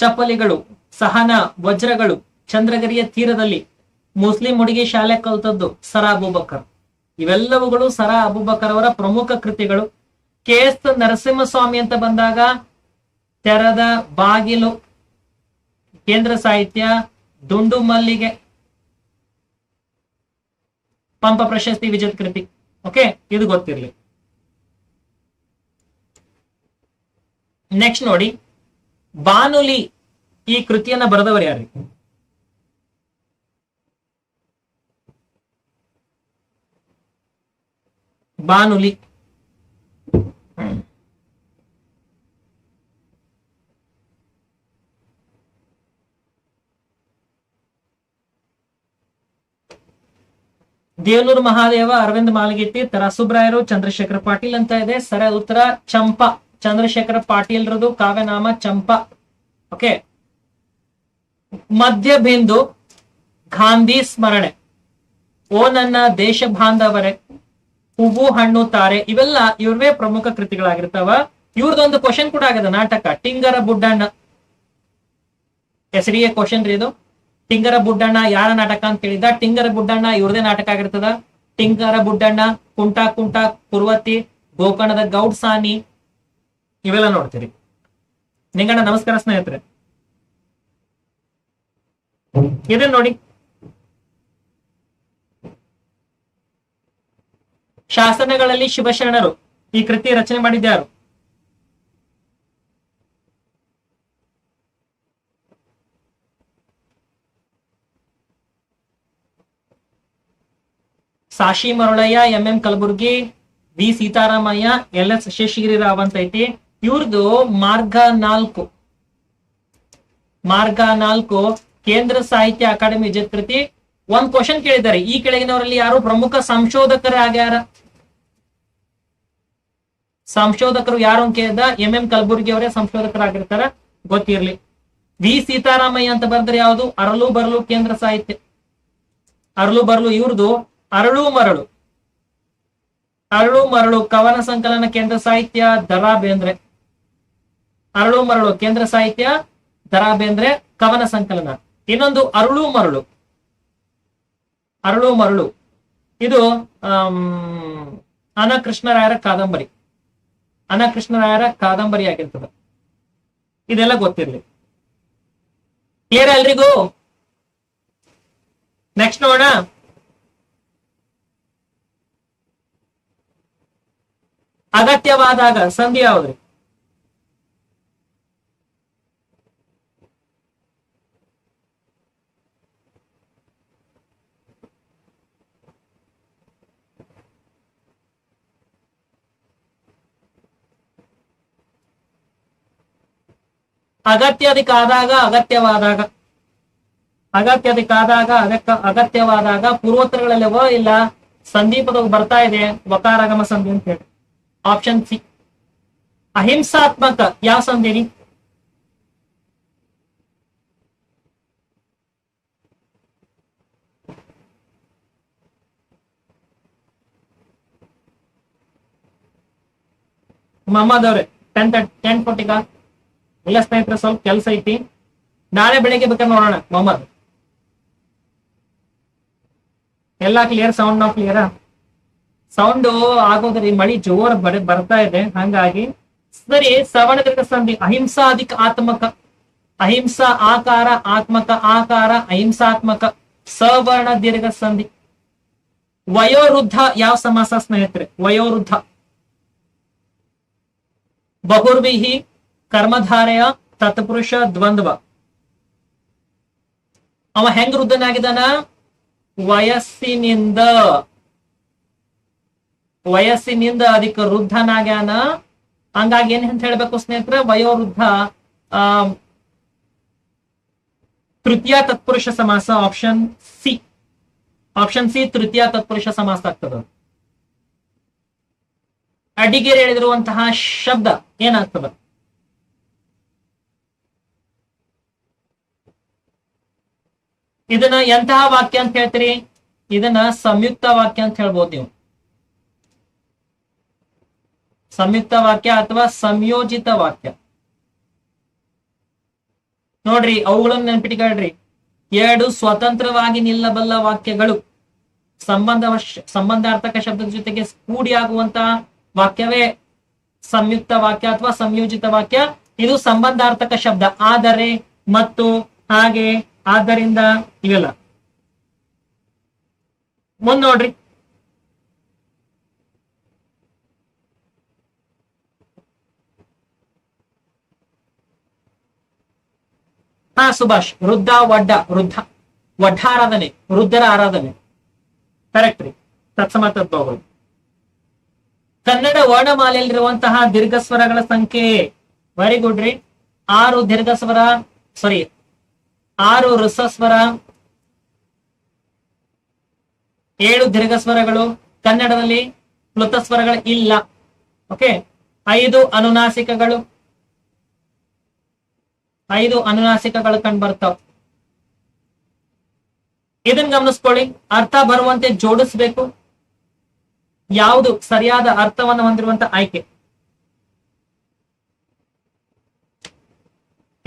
ಚಪ್ಪಲಿಗಳು ಸಹನ ವಜ್ರಗಳು ಚಂದ್ರಗಿರಿಯ ತೀರದಲ್ಲಿ ಮುಸ್ಲಿಂ ಹುಡುಗಿ ಶಾಲೆ ಕಲ್ತದ್ದು ಸರಾ ಅಬೂಬಕರ್. ಇವೆಲ್ಲವುಗಳು ಸರಾ ಅಬೂಬಕರ್ ಅವರ ಪ್ರಮುಖ ಕೃತಿಗಳು. ಕೆ ಎಸ್ ನರಸಿಂಹಸ್ವಾಮಿ ಅಂತ ಬಂದಾಗ ತೆರದ ಬಾಗಿಲು, ಕೇಂದ್ರ ಸಾಹಿತ್ಯ, ದುಂಡು ಮಲ್ಲಿಗೆ, ಪಂಪ ಪ್ರಶಸ್ತಿ ವಿಜೇತ ಕೃತಿ. ಓಕೆ, ಇದು ಗೊತ್ತಿರ್ಲಿ. ನೆಕ್ಸ್ಟ್ ನೋಡಿ, ಬಾನುಲಿ ಈ ಕೃತಿಯನ್ನ ಬರೆದವರು ಯಾರು? ಬಾನುಲಿ. ದೇವನೂರು ಮಹಾದೇವ, ಅರವಿಂದ್ ಮಾಲಗಿಟ್ಟಿ ತರಾಸುಬ್ರಾಯರು ಚಂದ್ರಶೇಖರ ಪಾಟೀಲ್ ಅಂತ ಇದೆ. ಸರ ಉತ್ತರ ಚಂಪಾ, ಚಂದ್ರಶೇಖರ ಪಾಟೀಲ್ರದು ಕಾವ್ಯನಾಮ ಚಂಪಾ. ಓಕೆ ಮಧ್ಯ ಬಿಂದು ಗಾಂಧಿ ಸ್ಮರಣೆ. ಓ ನನ್ನ ದೇಶ ಬಾಂಧವರೇ, ಹೂವು, ಹಣ್ಣು, ತಾರೆ, ಇವೆಲ್ಲ ಇವ್ರವೇ ಪ್ರಮುಖ ಕೃತಿಗಳಾಗಿರ್ತಾವ. ಇವ್ರದೊಂದು ಕ್ವಶನ್ ಕೂಡ ಆಗದ ನಾಟಕ, ಟಿಂಗರ ಬುಡ್ಡಣ್ಣ. ಎ ಕ್ವಶನ್ ರೀ ಇದು. ಟಿಂಗರ ಬುಡ್ಡಣ್ಣ ಯಾರ ನಾಟಕ ಅಂತ ಕೇಳಿದ ಟಿಂಗರ ಬುಡ್ಡಣ್ಣ ಇವ್ರದೇ ನಾಟಕ ಆಗಿರ್ತದ. ಟಿಂಗರ ಬುಡ್ಡಣ್ಣ, ಕುಂಟ ಕುಂಟ ಕುರ್ವತಿ ಗೋಕರ್ಣದ ಗೌಡ್ ಸಾನಿ ಇವೆಲ್ಲ ನೋಡ್ತೀರಿ. ನಿಂಗಣ್ಣ ನಮಸ್ಕಾರ ಸ್ನೇಹಿತರೆ. ಇದನ್ನ ನೋಡಿ. ಶಾಸನಗಳಲ್ಲಿ ಶಿವಶರಣರು ಈ ಕೃತಿ ರಚನೆ ಮಾಡಿದ್ಯಾರು? Sashi Marulaiah M M Kalburgi, V Seetharamaiah, L S Sheshagiri Rao ಅಂತ ಐತಿ. ಇವ್ರದ್ದು ಮಾರ್ಗ ನಾಲ್ಕು. ಮಾರ್ಗ ನಾಲ್ಕು ಕೇಂದ್ರ ಸಾಹಿತ್ಯ ಅಕಾಡೆಮಿ ವಿಜೇತ ಒಂದ್ ಕ್ವಶನ್ ಕೇಳಿದ್ದಾರೆ. ಈ ಕೆಳಗಿನವರಲ್ಲಿ ಯಾರು ಪ್ರಮುಖ ಸಂಶೋಧಕರ ಆಗ್ಯಾರ ಸಂಶೋಧಕರು ಯಾರು ಅಂತ ಕೇಳಿದ ಎಂ ಎಂ ಕಲಬುರ್ಗಿ ಅವರೇ ಸಂಶೋಧಕರಾಗಿರ್ತಾರ. ಗೊತ್ತಿರ್ಲಿ. ವಿ ಸೀತಾರಾಮಯ್ಯ ಅಂತ ಬರ್ದ್ರೆ ಯಾವುದು? ಅರಳು ಬರಲು ಕೇಂದ್ರ ಸಾಹಿತ್ಯ. ಅರಳು ಬರಲು ಇವ್ರದು ಅರಳು ಮರಳು. ಅರಳು ಮರಳು ಕವನ ಸಂಕಲನ ಕೇಂದ್ರ ಸಾಹಿತ್ಯ ದರಾ ಬೇಂದ್ರೆ ಅರಳು ಮರಳು ಕೇಂದ್ರ ಸಾಹಿತ್ಯ ದರಾ ಬೇಂದ್ರೆ ಕವನ ಸಂಕಲನ. ಇನ್ನೊಂದು ಅರಳು ಮರಳು. ಅರಳು ಮರಳು. ಇದು ಅನ ಕೃಷ್ಣರಾಯರ ಕಾದಂಬರಿ. ಅನ ಕೃಷ್ಣರಾಯರ ಕಾದಂಬರಿ ಆಗಿರ್ತದ. ಇದೆಲ್ಲ ಗೊತ್ತಿರ್ಲಿ. ಕ್ಲಿಯರ್ ಎಲ್ರಿಗೂ? ನೆಕ್ಸ್ಟ್ ನೋಡೋಣ. ಅಗತ್ಯವಾದಾಗ, ಸಂಧಿ ಯಾವ್ದ್ರಿ? ಅಗತ್ಯದಕ್ಕಾದಾಗ ಅಗತ್ಯವಾದಾಗ. ಅಗತ್ಯದಕ್ಕಾದಾಗ ಅದಕ್ಕ ಅಗತ್ಯವಾದಾಗ ಪೂರ್ವೋತ್ತರಗಳಲ್ಲಿ ಇಲ್ಲಾ ಸಂದೀಪದ ಬರ್ತಾ ಇದೆ ವಕಾರಗಮ ಸಂಧಿ ಅಂತ ಹೇಳಿ. ಆಪ್ಷನ್ ಸಿ ಅಹಿಂಸಾತ್ಮಕ ಯಾವ ಸಂಧಿರಿ ಅವ್ರೆ ಟೆನ್ ಟೆನ್ ಕೊಟ್ಟಿಗ ಇಲ್ಲ ಸ್ನೇಹಿತರೆ, ಸ್ವಲ್ಪ ಕೆಲಸ ಐತಿ. ನಾಳೆ ಬೆಳಿಗ್ಗೆ ಬೇಕಾದ್ರೆ ನೋಡೋಣ ಮೊಹಮ್ಮದ್ ಎಲ್ಲ ಕ್ಲಿಯರ್ ಸೌಂಡ್ ನಾವು ಕ್ಲಿಯರ್ ಸೌಂಡ್ ಆಗೋದ್ರಿ ಮಳಿ ಜೋರ್ ಬರ, ಬರ್ತಾ ಇದೆ. ಹಂಗಾಗಿ ಸರಿ ಸವರ್ಣ ಸಂಧಿ ಸಂಧಿ ಅಹಿಂಸಾಧಿಕ ಆತ್ಮಕ, ಅಹಿಂಸಾ ಆಕಾರ, ಆತ್ಮಕ ಆಕಾರ, ಅಹಿಂಸಾತ್ಮಕ ಸವರ್ಣ ದೀರ್ಘ ಸಂಧಿ. ವಯೋವೃದ್ಧ ಯಾವ ಸಮಾಸ ಸ್ನೇಹಿತರೆ? ವಯೋವೃದ್ಧ. ಬಹುರ್ವಿಹಿ ಕರ್ಮಧಾರೆಯ, ತತ್ಪುರುಷ, ದ್ವಂದ್ವ. ಅವ ಹೆಂಗ್ ವೃದ್ಧನಾಗಿದ್ದಾನ? ವಯಸ್ಸಿನಿಂದ. ವಯಸ್ಸಿನಿಂದ ಅದಕ್ಕೆ ವೃದ್ಧನಾಗ್ಯಾನ. ಹಂಗಾಗಿ ಏನ್ ಅಂತ ಹೇಳ್ಬೇಕು ಸ್ನೇಹಿತರೆ? ವಯೋವೃದ್ಧ, ಆ, ತೃತೀಯ ತತ್ಪುರುಷ ಸಮಾಸ ಆಪ್ಷನ್ ಸಿ ಆಪ್ಷನ್ ಸಿ ತೃತೀಯ ತತ್ಪುರುಷ ಸಮಾಸ ಆಗ್ತದ. ಅಡಿಗೆರೆ ಹೇಳಿದಿರುವಂತಹ ಶಬ್ದ ಏನಾಗ್ತದ? ಇದನ್ನ ಎಂತಹ ವಾಕ್ಯ ಅಂತ ಹೇಳ್ತೀರಿ? ಇದನ್ನ ಸಂಯುಕ್ತ ವಾಕ್ಯ ಅಂತ ಹೇಳ್ಬೋದು ನೀವು. ಸಂಯುಕ್ತ ವಾಕ್ಯ ಅಥವಾ ಸಂಯೋಜಿತ ವಾಕ್ಯ. ನೋಡ್ರಿ, ಅವುಗಳನ್ನು ನೆನ್ಪಿಟ್ಕೊಳ್ರಿ ಎರಡು ಸ್ವತಂತ್ರವಾಗಿ ನಿಲ್ಲಬಲ್ಲ ವಾಕ್ಯಗಳು ಸಂಬಂಧ ಸಂಬಂಧಾರ್ಥಕ ಶಬ್ದದ ಜೊತೆಗೆ ಕೂಡಿ ಆಗುವಂತಹ ವಾಕ್ಯವೇ ಸಂಯುಕ್ತ ವಾಕ್ಯ ಅಥವಾ ಸಂಯೋಜಿತ ವಾಕ್ಯ. ಇದು ಸಂಬಂಧಾರ್ಥಕ ಶಬ್ದ. ಆದರೆ, ಮತ್ತು, ಹಾಗೆ ಆದ್ದರಿಂದ ಇವೆಲ್ಲ. ಮುಂದ್ ನೋಡ್ರಿ. ಹಾ, ಸುಭಾಷ್. ವೃದ್ಧ, ವಡ್ಡ, ವೃದ್ಧ. ವಡ್ಡಾರಾಧನೆ, ವೃದ್ಧರ ಆರಾಧನೆ. ಕರೆಕ್ಟ್ ರೀ. ತತ್ಸಮ ತತ್ವಗಳು ಕನ್ನಡ ವರ್ಣಮಾಲೆಯಲ್ಲಿರುವಂತಹ ದೀರ್ಘಸ್ವರಗಳ ಸಂಖ್ಯೆ. ವೆರಿ ಗುಡ್ ರೀ. ಆರು ದೀರ್ಘಸ್ವರ ಸಾರಿ ಆರು ರಸಸ್ವರ ಏಳು ದೀರ್ಘ ಸ್ವರಗಳು ಕನ್ನಡದಲ್ಲಿ ಪ್ಲುತ ಸ್ವರಗಳು ಇಲ್ಲ. ಓಕೆ ಐದು ಅನುನಾಸಿಕಗಳು. ಐದು ಅನುನಾಸಿಕಗಳು ಕಂಡು ಬರ್ತಾವ. ಇದನ್ನ ಗಮನಿಸ್ಕೊಳ್ಳಿ. ಅರ್ಥ ಬರುವಂತೆ ಜೋಡಿಸ್ಬೇಕು. ಯಾವುದು ಸರಿಯಾದ ಅರ್ಥವನ್ನು ಹೊಂದಿರುವಂತ ಆಯ್ಕೆ.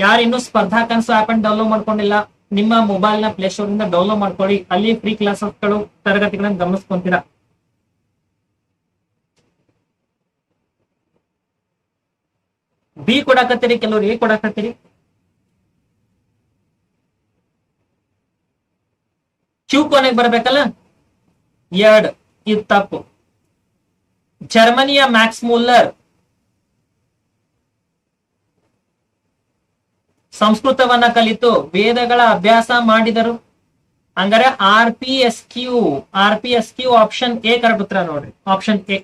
ಯಾರು ಇನ್ನೂ ಸ್ಪರ್ಧಾ ಕನಸು ಆಪ್ ಅನ್ನು ಡೌನ್ಲೋಡ್ ಮಾಡ್ಕೊಂಡಿಲ್ಲ, ನಿಮ್ಮ ಮೊಬೈಲ್ನ ಪ್ಲೇಸ್ಟೋರ್ ಇಂದ ಡೌನ್ಲೋಡ್ ಮಾಡ್ಕೊಳ್ಳಿ. ಅಲ್ಲಿ ಫ್ರೀ ಕ್ಲಾಸಸ್ಗಳು ತರಗತಿಗಳನ್ನು ಗಮನಿಸ್ಕೊಂತೀರಾ. ಬಿ ಕೊಡಾಕತ್ತೀರಿ, ಕೆಲವರು ಎ ಕೊಡಾಕತ್ತೀರಿ. ಕ್ಯೂ ಕೊನೆಗೆ ಬರಬೇಕಲ್ಲ? ಎರಡ್, ಇದು ತಪ್ಪು. ಜರ್ಮನಿಯ ಮ್ಯಾಕ್ಸ್ ಮುಲ್ಲರ್ ಸಂಸ್ಕೃತವನ್ನ ಕಲಿತು ವೇದಗಳ ಅಭ್ಯಾಸ ಮಾಡಿದರು. ಹಂಗಾರೆ R P S Q R P S Q option A correct ಉತ್ತರ ನೋಡ್ರಿ. ಆಪ್ಷನ್ ಎ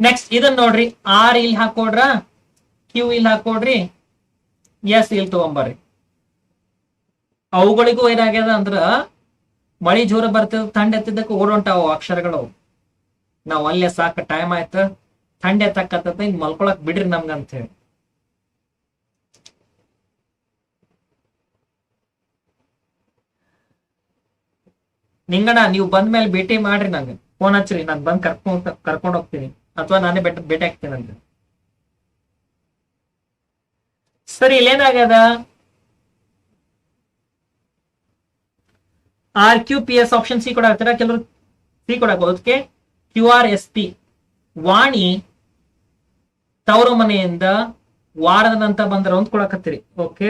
ನೆಕ್ಸ್ಟ್ ಇದನ್ನ ನೋಡ್ರಿ. ಆರ್ ಇಲ್ಲಿ ಹಾಕೋಡ್ರ ಕ್ಯೂ ಇಲ್ಲಿ ಹಾಕೋಡ್ರಿ ಎಸ್ ಇಲ್ಲಿ ತಗೊಂಬರ್ರಿ. ಅವುಗಳಿಗೂ ಏನಾಗ್ಯದ ಅಂದ್ರ ಮಳಿ ಜೋರ ಬರ್ತದ, ಥಂಡ್ ಎತ್ತಿದ್ದಕ್ಕೆ ಓಡೊಂಟಾವ ಅಕ್ಷರಗಳು. ನಾವ್ ಅಲ್ಲೇ ಸಾಕ ಟೈಮ್ ಆಯ್ತು, ಥಂಡ್ ಎತ್ತಕ್ಕಂತ ಹಿಂಗ್ ಮಲ್ಕೊಳಕ್ ಬಿಡ್ರಿ ನಮ್ಗಂತ ಹೇಳಿ ನಿಂಗಣ ನೀವು ಬಂದ ಮೇಲೆ ಭೇಟಿ ಮಾಡ್ರಿ ನಂಗೆ. ಫೋನ್ ಹಚ್ಚ್ರಿ, ನಾನು ಬಂದ್ ಕರ್ಕೊಂಡ್ ಕರ್ಕೊಂಡು ಹೋಗ್ತೀನಿ. ಅಥವಾ ನಾನೇ ಬೆಟ್ಟ ಭೇಟಿ ಆಗ್ತೀನಿ ಅಂತ ಸರಿ ಇಲ್ಲೇನಾಗ್ಯದ R Q P S option C ಕೊಡಾಕ್ತಾರ ಕೆಲವರು ಸಿ ಕೂಡ ಅದಕ್ಕೆ Q R S P Vani ತವರು ಮನೆಯಿಂದ ವಾರದ ನಂತರ ಬಂದ್ರ ಅಂತ ಕೊಡಕತ್ತೀರಿ ಓಕೆ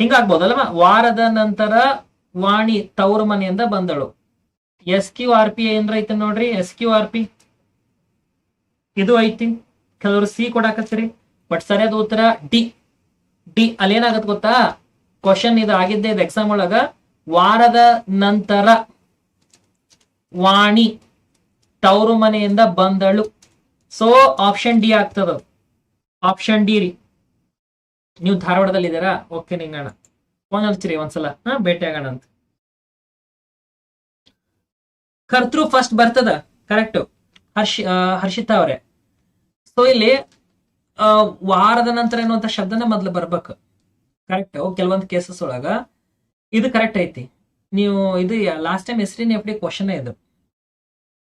ಹಿಂಗಾಗ್ಬೋದಲ್ವಾ? ವಾರದ ನಂತರ ವಾಣಿ ತವರು ಮನೆಯಿಂದ ಬಂದಳು. ಎಸ್ ಕ್ಯೂ ಆರ್ ಪಿ ಏನ್ರ ಐತಿ ನೋಡ್ರಿ? ಎಸ್ ಕ್ಯೂ ಆರ್ ಪಿ ಇದು ಐತಿ. ಕೆಲವರು ಸಿ ಕೊಡಾಕತ್ರಿ ಬಟ್ ಸರಿಯಾದ ಉತ್ತರ ಡಿ ಡಿ ಅಲ್ಲೇನಾಗತ್ ಗೊತ್ತಾ? ಕ್ವಶನ್ ಇದು ಆಗಿದ್ದೆ ಇದು ಎಕ್ಸಾಮ್ ಒಳಗ. ವಾರದ ನಂತರ ವಾಣಿ ತವರು ಮನೆಯಿಂದ ಬಂದಳು. ಸೊ ಆಪ್ಷನ್ ಡಿ ಆಗ್ತದ. ಆಪ್ಷನ್ ಡಿ ರೀ. ನೀವು ಧಾರವಾಡದಲ್ಲಿ ಇದ್ದೀರಾ ಓಕೆ ನಿಂಗಣ ಫೋನ್ ಹಚ್ಚಿರಿ ಒಂದ್ಸಲ. ಹಾ, ಭೇಟಿ ಆಗೋಣ ಅಂತ. ಕರ್ತೃ ಫಸ್ಟ್ ಬರ್ತದ? ಕರೆಕ್ಟ್ ಹರ್ಷ ಹರ್ಷಿತಾ ಅವರೇ. ಸೊ ಇಲ್ಲಿ ವಾರದ ನಂತರ ಎನ್ನುವಂತ ಶಬ್ದನೇ ಮೊದ್ಲು ಬರ್ಬೇಕು. ಕರೆಕ್ಟ್ ಕೆಲವೊಂದು ಕೇಸಸ್ ಒಳಗ. ಇದು ಕರೆಕ್ಟ್ ಐತಿ. ನೀವು, ಇದು ಲಾಸ್ಟ್ ಟೈಮ್ ಹೆಸರಿನ ಎಫ್ ಡಿ ಕ್ವಶನ್ ಇದು.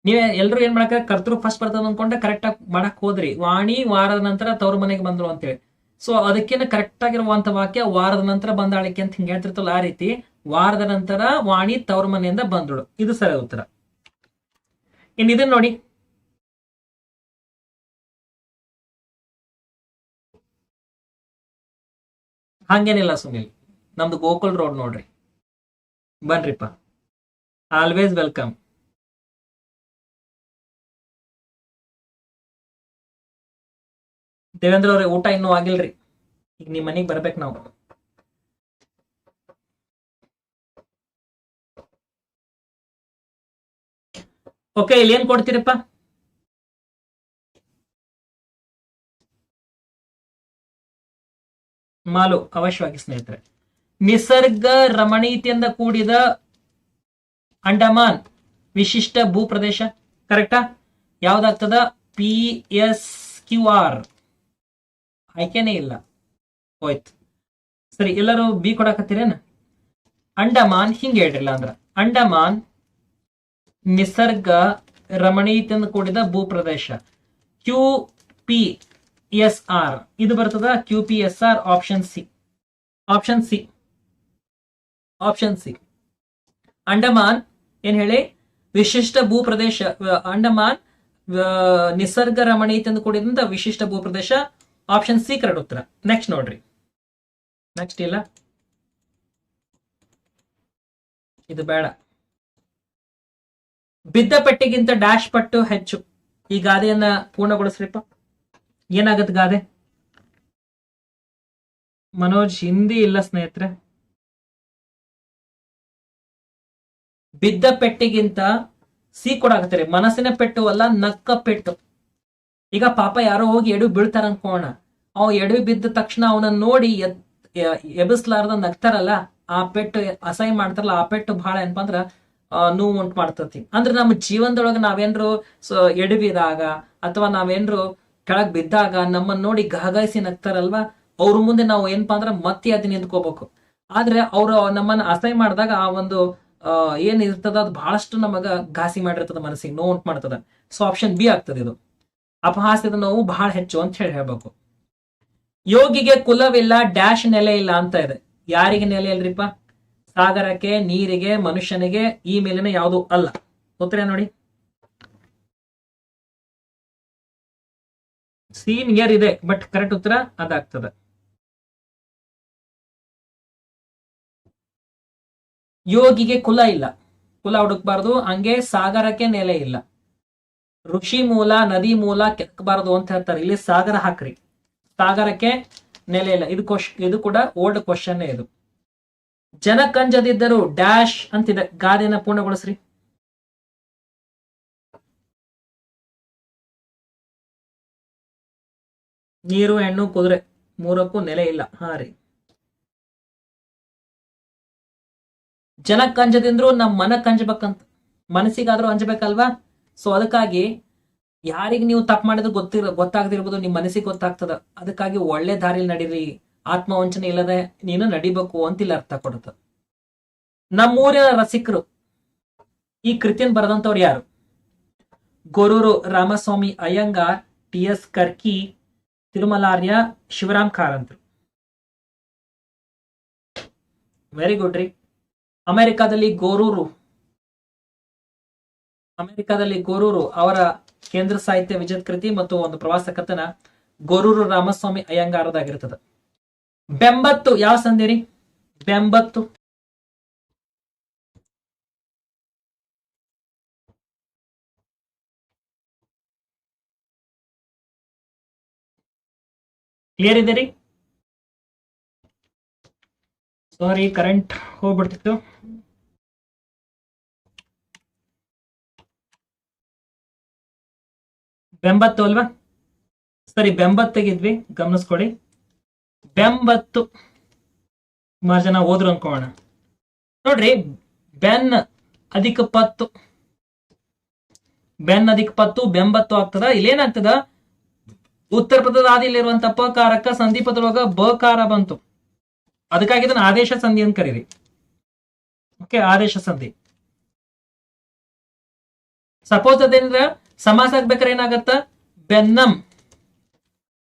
ನೀವ್ ಎಲ್ರು ಏನ್ ಮಾಡಕ? ಕರ್ತೃ ಫಸ್ಟ್ ಬರ್ತದ ಅನ್ಕೊಂಡ್ರೆ ಕರೆಕ್ಟ್ ಆಗಿ ಮಾಡಕ್ ಹೋದ್ರಿ. ವಾಣಿ ವಾರದ ನಂತರ ತವ್ರ ಮನೆಗೆ ಬಂದ್ರು ಅಂತೇಳಿ. ಸೊ ಅದಕ್ಕೇನ ಕರೆಕ್ಟ್ ಆಗಿರುವಂತ ವಾಕ್ಯ, ವಾರದ ನಂತರ ಬಂದಾಳಿಕೆ ಅಂತ ಹಿಂಗೆ ಹೇಳ್ತಿರ್ತಲ್ಲ ಆ ರೀತಿ. ವಾರದ ನಂತರ ವಾಣಿ ತವ್ರ ಮನೆಯಿಂದ ಬಂದಳು ಇದು ಸರಿ ಉತ್ತರ. ಇನ್ ಇದನ್ನ ನೋಡಿ. ಹಂಗೇನಿಲ್ಲ ಸುನಿಲ್. ನಮ್ದು ಗೋಕುಲ್ ರೋಡ್ ನೋಡ್ರಿ. ಬನ್ರಿಪ್ಪ. ಆಲ್ವೇಸ್ ವೆಲ್ಕಮ್ ದೇವೇಂದ್ರ ಅವ್ರಿಗೆ ಊಟ ಇನ್ನೂ ಆಗಿಲ್ರಿ. ಈಗ ನಿಮ್ ಮನೆಗ್ ಬರ್ಬೇಕು ನಾವು. ಓಕೆ ಇಲ್ಲಿ ಏನ್ ಕೊಡ್ತೀರಪ್ಪ? ಮಾಲು, ಅವಶ್ಯವಾಗಿ ಸ್ನೇಹಿತರೆ. ನಿಸರ್ಗ ರಮಣೀತಿಯಿಂದ ಕೂಡಿದ ಅಂಡಮಾನ್ ವಿಶಿಷ್ಟ ಭೂ ಪ್ರದೇಶ ಕರೆಕ್ಟಾ ಯಾವ್ದಾಗ್ತದ? ಪಿ ಎಸ್ ಕ್ಯೂ ಆರ್ ಆಯ್ಕೆನೇ ಇಲ್ಲ. ಹೋಯ್ತು. ಸರಿ, ಎಲ್ಲರೂ ಬಿ ಕೊಡಕತ್ತೀರೇನ ಅಂಡಮಾನ್ ಹಿಂಗೆ ಹೇಳ್ರಿಲ್ಲ ಅಂದ್ರ. ಅಂಡಮಾನ್ ನಿಸರ್ಗ ರಮಣೀಯತೆಯಿಂದ ಕೂಡಿದ ಭೂಪ್ರದೇಶ. ಕ್ಯೂ ಪಿ ಎಸ್ ಆರ್ ಇದು ಬರ್ತದ Q P S R option C option C option C Andaman ಏನ್ ಹೇಳಿ? ವಿಶಿಷ್ಟ ಭೂಪ್ರದೇಶ, ಅಂಡಮಾನ್ ನಿಸರ್ಗ ರಮಣೀಯತೆಯಿಂದ ಕೂಡಿದಂತ ವಿಶಿಷ್ಟ ಭೂ ಪ್ರದೇಶ ಆಪ್ಷನ್ ಸಿ ಕರೆಕ್ಟ್ ಉತ್ತರ. ನೆಕ್ಸ್ಟ್ ನೋಡ್ರಿ. ನೆಕ್ಸ್ಟ್ ಇಲ್ಲ? ಇದು ಬೇಡ. ಬಿದ್ದ ಪಟ್ಟಿಗಿಂತ ಡ್ಯಾಶ್ ಪಟ್ಟು ಹೆಚ್ಚು. ಈ ಗಾದೆಯನ್ನ ಪೂರ್ಣಗೊಳಿಸ್ರಿಪ್ಪ. ಏನಾಗತ್ ಗಾದೆ? ಮನೋಜ್, ಹಿಂದಿ ಇಲ್ಲ ಸ್ನೇಹಿತರೆ? ಬಿದ್ದ ಪೆಟ್ಟಿಗಿಂತ ಸಿ ರೀ ಮನಸ್ಸಿನ ಪೆಟ್ಟು ಅಲ್ಲ, ನಕ್ಕ ಪೆಟ್ಟು. ಈಗ ಪಾಪ ಯಾರೋ ಹೋಗಿ ಎಡು ಬೀಳ್ತಾರ ಅನ್ಕೋಣ. ಅವ್ ಎಡವಿ ಬಿದ್ದ ತಕ್ಷಣ ಅವನನ್ನ ನೋಡಿ ಎದ್ ಎಬ್ಬಿಸ್ಲಾರ್ದ ನಗ್ತಾರಲ್ಲ, ಆ ಪೆಟ್ಟು ಅಸಹ್ಯ ಮಾಡ್ತಾರಲ್ಲ, ಆ ಪೆಟ್ಟು ಬಹಳ ಏನಪ್ಪ ಅಂದ್ರ ನೋವು ಉಂಟು ಮಾಡ್ತತಿ. ಅಂದ್ರೆ ನಮ್ಮ ಜೀವನದೊಳಗ ನಾವೇನ್ರು ಎಡವಿದಾಗ ಅಥವಾ ನಾವೇನ್ರು ಕೆಳಗ್ ಬಿದ್ದಾಗ ನಮ್ಮನ್ನ ನೋಡಿ ಗಹಗಾಯಿಸಿ ನಗ್ತಾರಲ್ವಾ, ಅವ್ರ ಮುಂದೆ ನಾವು ಏನಪ್ಪಾ ಅಂದ್ರ ಮತ್ತೆ ಅದ್ ನಿಂತ್ಕೋಬೇಕು. ಆದ್ರೆ ಅವ್ರು ನಮ್ಮನ್ನ ಅಸಹ್ಯ ಮಾಡಿದಾಗ ಆ ಒಂದು ಏನ್ ಇರ್ತದ ಅದು ಬಹಳಷ್ಟು ನಮಗ ಘಾಸಿ ಮಾಡಿರ್ತದ ಮನಸ್ಸಿಗೆ, ನೋವು ಉಂಟು ಮಾಡ್ತದ. ಸೊ ಆಪ್ಷನ್ ಬಿ ಆಗ್ತದೆ ಇದು. ಅಪಹಾಸ್ಯದ ನೋವು ಬಹಳ ಹೆಚ್ಚು ಅಂತ ಹೇಳಿ ಹೇಳ್ಬೇಕು. ಯೋಗಿಗೆ ಕುಲವಿಲ್ಲ, ಡ್ಯಾಶ್ ನೆಲೆ ಇಲ್ಲ ಅಂತ ಇದೆ. ಯಾರಿಗೆ ನೆಲೆ ಇಲ್ರಿಪ್ಪ? ಸಾಗರಕ್ಕೆ, ನೀರಿಗೆ, ಮನುಷ್ಯನಿಗೆ, ಈ ಮೇಲಿನ ಯಾವುದು ಅಲ್ಲ. ಉತ್ತರ ನೋಡಿ? ಸೀನ್ ನಿಯರ್ ಇದೆ, ಬಟ್ ಕರೆಕ್ಟ್ ಉತ್ತರ ಅದಾಗ್ತದೆ. ಯೋಗಿಗೆ ಕುಲ ಇಲ್ಲ. ಕುಲ ಹುಡುಕ್ಬಾರ್ದು, ಹಂಗೆ ಸಾಗರಕ್ಕೆ ನೆಲೆ ಇಲ್ಲ. ಋಷಿ ಮೂಲ, ನದಿ ಮೂಲ ಕೆಕ್ಕಬಾರದು ಅಂತ ಹೇಳ್ತಾರೆ. ಇಲ್ಲಿ ಸಾಗರ ಹಾಕ್ರಿ. ಸಾಗರಕ್ಕೆ ನೆಲೆ ಇಲ್ಲ. ಇದು ಕ್ವಶ್ ಇದು ಕೂಡ ಓಲ್ಡ್ ಕ್ವಶನ್ ಇದು. ಜನ ಕಂಜದಿದ್ದರು ಡ್ಯಾಶ್ ಅಂತಿದೆ. ಗಾದೆನ ಪೂರ್ಣಗೊಳಿಸ್ರಿ. ನೀರು ಹೆಣ್ಣು ಕುದುರೆ ಮೂರಕ್ಕೂ ನೆಲೆ ಇಲ್ಲ. ಹಾ ರೀ. ಕಂಜದಿಂದ್ರೂ ನಮ್ ಮನ ಅಂಜಬೇಕಂತ ಮನಸ್ಸಿಗಾದ್ರೂ ಅಂಜಬೇಕಲ್ವಾ? ಸೊ ಅದಕ್ಕಾಗಿ ಯಾರಿಗೆ ನೀವು ತಪ್ಪು ಮಾಡಿದ್ರೆ ಗೊತ್ತಿರ, ಗೊತ್ತಾಗದಿರ್ಬೋದು ನಿಮ್ಮ ಮನಸ್ಸಿಗೆ ಗೊತ್ತಾಗ್ತದ. ಅದಕ್ಕಾಗಿ ಒಳ್ಳೆ ದಾರಿಲಿ ನಡೀರಿ. ಆತ್ಮವಂಚನೆ ಇಲ್ಲದೆ ನೀನು ನಡಿಬೇಕು ಅಂತ ಅರ್ಥ ಕೊಡುತ್ತ. ನಮ್ಮೂರಿನ ರಸಿಕರು, ಈ ಕೃತಿಯನ್ನು ಬರೆದಂತವ್ರು ಯಾರು? ಗೊರೂರು ರಾಮಸ್ವಾಮಿ ಅಯ್ಯಂಗಾರ್ ಟಿ ಎಸ್ ಕರ್ಕಿ, ತಿರುಮಲಾರ್ಯ, ಶಿವರಾಮ್ ಕಾರಂತರು. ವೆರಿ ಗುಡ್ ರೀ. ಅಮೆರಿಕಾದಲ್ಲಿ ಗೋರೂರು ಅಮೆರಿಕಾದಲ್ಲಿ ಗೋರೂರು ಅವರ ಕೇಂದ್ರ ಸಾಹಿತ್ಯ ವಿಜಯ ಕೃತಿ ಮತ್ತು ಒಂದು ಪ್ರವಾಸ ಕಥನ ಗೋರೂರು ರಾಮಸ್ವಾಮಿ ಅಯ್ಯಂಗಾರದಾಗಿರ್ತದ ಬೆಂಬತ್ತು, ಯಾವ ಸಂದೇರಿ ಬೆಂಬತ್ತು. ಕ್ಲಿಯರ್ ಇದೆ ರೀ ಸಾರಿ ಕರೆಂಟ್ ಹೋಗ್ಬಿಡ್ತಿತ್ತು. ಬೆಂಬತ್ತು ಅಲ್ವಾ? ಸರಿ ಬೆಂಬತ್ತಿಗಿದ್ವಿ ಗಮನಿಸ್ಕೊಡಿ ಬೆಂಬತ್ತು ಸುಮಾರು ಜನ ಹೋದ್ರು ಅನ್ಕೋಣ. ನೋಡ್ರಿ, ಬೆನ್ ಅಧಿಕ ಪತ್ತು. ಬೆನ್ ಅಧಿಕ ಪತ್ತು, ಬೆಂಬತ್ತು ಆಗ್ತದ. ಇಲ್ಲೇನಾಗ್ತದ? ಉತ್ತರ ಪದದ ಆದಿಲಿರುವಂತ ಪಕಾರಕ್ಕ ಸಂಧಿ ಪದರೊಳಗ ಬಕಾರ ಬಂತು. ಅದಕ್ಕಾಗಿ ಇದನ್ನ ಆದೇಶ ಸಂಧಿ ಅಂತ ಕರೀರಿ. ಓಕೆ ಆದೇಶ ಸಂಧಿ. ಸಪೋಸ್ ಅದೇನಿದ್ರ ಸಮಾಸ ಆಗ್ಬೇಕಾದ್ರೆ ಏನಾಗತ್ತ? ಬೆನ್ನಂ.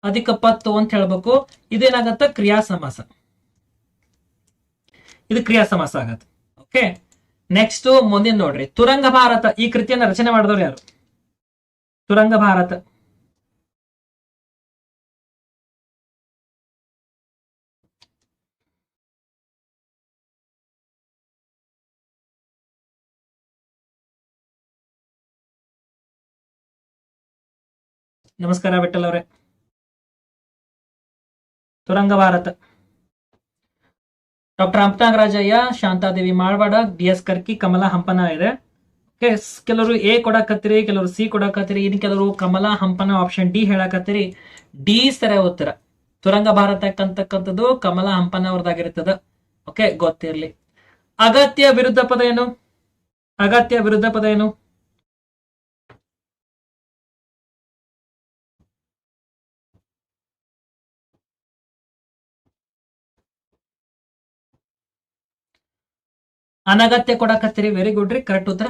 ಅಧಿಕ ಪತ್ತು ಅಂತ ಹೇಳ್ಬೇಕು. ಇದೇನಾಗತ್ತ? ಕ್ರಿಯಾ ಸಮಾಸ. ಇದು ಕ್ರಿಯಾ ಸಮಾಸ ಆಗತ್ತೆ. ಓಕೆ ನೆಕ್ಸ್ಟ್ ಮುಂದಿನ ನೋಡ್ರಿ. ತುರಂಗ ಭಾರತ. ಈ ಕೃತಿಯನ್ನ ರಚನೆ ಮಾಡಿದವ್ರು ಯಾರು? ತುರಂಗ ಭಾರತ. ನಮಸ್ಕಾರ ವಿಠಲ್ ಅವರೇ. Turanga Bharata. Doctor Hampanagarajaiah, Shantadevi Malwad, D S Karki, Kamala Hampana ಇದೆ ಕೆಲವರು ಎ ಕೊಡಕತ್ತೀರಿ, ಕೆಲವರು ಸಿ ಕೊಡಕತ್ತೀರಿ ಇನ್ನು ಕೆಲವರು ಕಮಲಾ ಹಂಪನ ಆಪ್ಷನ್ ಡಿ ಹೇಳಕತ್ತೀರಿ, ಡಿ ಸರಿಯ ಉತ್ತರ. ತುರಂಗ ಭಾರತ ಅಂತಕ್ಕಂಥದ್ದು ಕಮಲಾ ಹಂಪನ ಅವ್ರದ್ದಾಗಿರ್ತದ ಓಕೆ, ಗೊತ್ತಿರ್ಲಿ. ಅಗತ್ಯ ವಿರುದ್ಧ ಪದ ಏನು? ಅಗತ್ಯ ವಿರುದ್ಧ ಪದ ಏನು? ಅನಗತ್ಯ ಕೊಡಕತ್ತೀರಿ ವೆರಿ ಗುಡ್ ರೀ ಕರೆಕ್ಟ್ ಉತ್ತರ.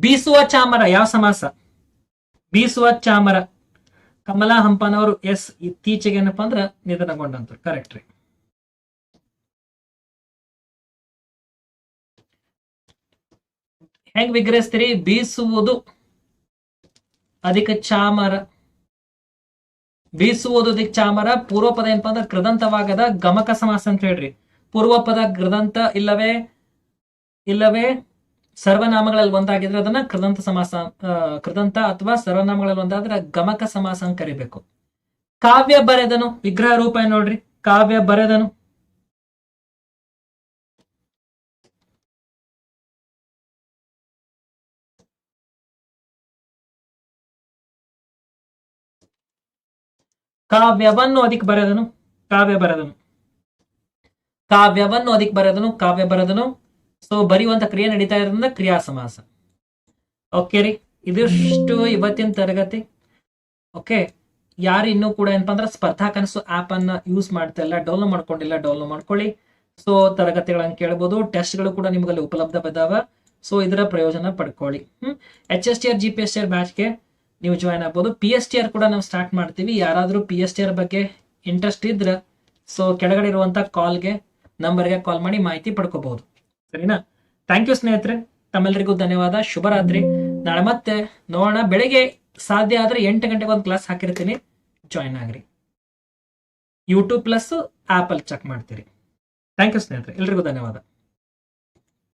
ಬೀಸುವ ಚಾಮರ, ಯಾವ ಸಮಾಸ? ಬೀಸುವ ಚಾಮರ. ಕಮಲಾ ಹಂಪನವರು ಎಸ್, ಇತ್ತೀಚೆಗೆ ಏನಪ್ಪಾ ಅಂದ್ರ ನಿಧನಗೊಂಡಂತರು ಕರೆಕ್ಟ್ ರೀ. ಹೆಂಗ್ ವಿಗ್ರಹಿಸ್ತೀರಿ? ಬೀಸುವುದು ಅಧಿಕ ಚಾಮರ. ಬೀಸುವುದು ಅಧಿಕ ಚಾಮರ ಪೂರ್ವ ಪದ ಏನಪ್ಪಾ ಅಂದ್ರೆ ಕೃದಂತವಾಗದ ಗಮಕ ಸಮಾಸ ಅಂತ ಹೇಳ್ರಿ. ಪೂರ್ವ ಪದ ಕೃದಂತ ಇಲ್ಲವೇ? ಇಲ್ಲವೇ ಸರ್ವನಾಮಗಳಲ್ಲಿ ಒಂದಾಗಿದ್ರೆ ಅದನ್ನ ಕೃದಂತ ಸಮಾಸ ಕೃದಂತ ಅಥವಾ ಸರ್ವನಾಮಗಳಲ್ಲಿ ಒಂದಾದ್ರೆ ಗಮಕ ಸಮಾಸ ಅಂತ ಕರಿಬೇಕು. ಕಾವ್ಯ ಬರೆದನು, ವಿಗ್ರಹ ರೂಪ ನೋಡ್ರಿ? ಕಾವ್ಯ ಬರೆದನು. ಕಾವ್ಯವನ್ನು ಅದಕ್ಕೆ ಬರೆದನು, ಕಾವ್ಯ ಬರೆದನು. ಕಾವ್ಯವನ್ನು ಅದಕ್ಕೆ ಬರೆದನು, ಕಾವ್ಯ ಬರೆದನು. ಸೊ ಬರೆಯುವಂತ ಕ್ರಿಯೆ ನಡೀತಾ ಇರೋದ್ರಿಂದ ಕ್ರಿಯಾ ಸಮಾಸ ಓಕೆ ರೀ? ಇದಿಷ್ಟು ಇವತ್ತಿನ ತರಗತಿ. ಓಕೆ ಯಾರು ಇನ್ನೂ ಕೂಡ ಏನಪ್ಪಾ ಅಂದ್ರೆ ಸ್ಪರ್ಧಾ ಕನಸು ಆಪ್ ಅನ್ನ ಯೂಸ್ ಮಾಡ್ತಾ ಇಲ್ಲ ಡೌನ್ಲೋಡ್ ಮಾಡ್ಕೊಂಡಿಲ್ಲ ಡೌನ್ಲೋಡ್ ಮಾಡ್ಕೊಳ್ಳಿ. ಸೊ ತರಗತಿಗಳನ್ನ ಕೇಳಬಹುದು ಟೆಸ್ಟ್ಗಳು ಕೂಡ ನಿಮ್ಗಲ್ಲಿ ಉಪಲಬ್ಧ ಇದಾವ. ಸೊ ಇದರ ಪ್ರಯೋಜನ ಪಡ್ಕೊಳ್ಳಿ. ಹ್ಮ್? H S T R G P S T R ಬ್ಯಾಚ್ಗೆ ನೀವು ಜಾಯ್ನ್ ಆಗ್ಬೋದು. ಪಿ ಎಸ್ ಟಿ ಆರ್ ಕೂಡ ನಾವು ಸ್ಟಾರ್ಟ್ ಮಾಡ್ತೀವಿ. ಯಾರಾದರೂ ಪಿ ಎಸ್ ಟಿ ಆರ್ ಬಗ್ಗೆ ಇಂಟ್ರೆಸ್ಟ್ ಇದ್ರೆ ಸೊ ಕೆಳಗಡೆ ಇರುವಂತ ಕಾಲ್ಗೆ ನಂಬರ್ಗೆ ಕಾಲ್ ಮಾಡಿ ಮಾಹಿತಿ ಪಡ್ಕೋಬಹುದು ಸರಿನಾ? ಥ್ಯಾಂಕ್ ಯು ಸ್ನೇಹಿತರೆ. ತಮ್ಮೆಲ್ಲರಿಗೂ ಧನ್ಯವಾದ. ಶುಭರಾತ್ರಿ ನಾಳೆ ಮತ್ತೆ ನೋಡೋಣ. ಬೆಳಿಗ್ಗೆ ಸಾಧ್ಯ ಆದ್ರೆ ಎಂಟು ಗಂಟೆಗೆ ಒಂದು ಕ್ಲಾಸ್ ಹಾಕಿರ್ತೀನಿ. ಜಾಯ್ನ್ ಆಗ್ರಿ. ಯೂಟ್ಯೂಬ್ ಪ್ಲಸ್ ಆಪಲ್ ಚೆಕ್ ಮಾಡ್ತೀರಿ. ಥ್ಯಾಂಕ್ ಯು ಸ್ನೇಹಿತರೆ. ಎಲ್ರಿಗೂ ಧನ್ಯವಾದ.